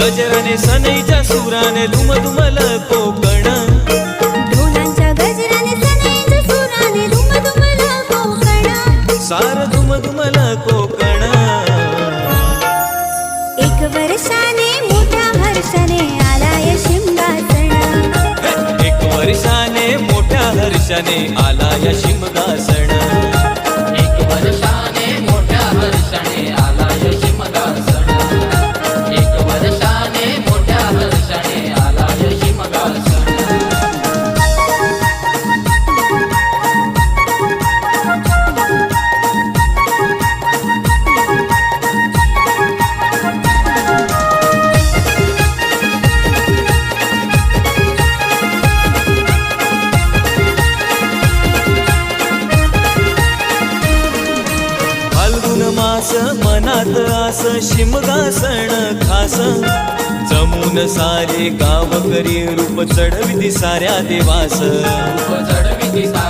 गजराने सनईच्या सुराने दुम दुमल कोकण. ढोलांच्या गजराने सनईच्या सुराने दुमदुमला कोकण. सार दुम दुमल कोकण. एक वर्षाने मोठ्या हर्षाने आलाय शिमगासण. एक वर्षाने मोठ्या हर्षाने आला या फाल्गुन मनात आस शिमगासण खास. जमून सारे गाव करी रूप चढविती साऱ्या देवास. रूप चढविती साऱ्या देवास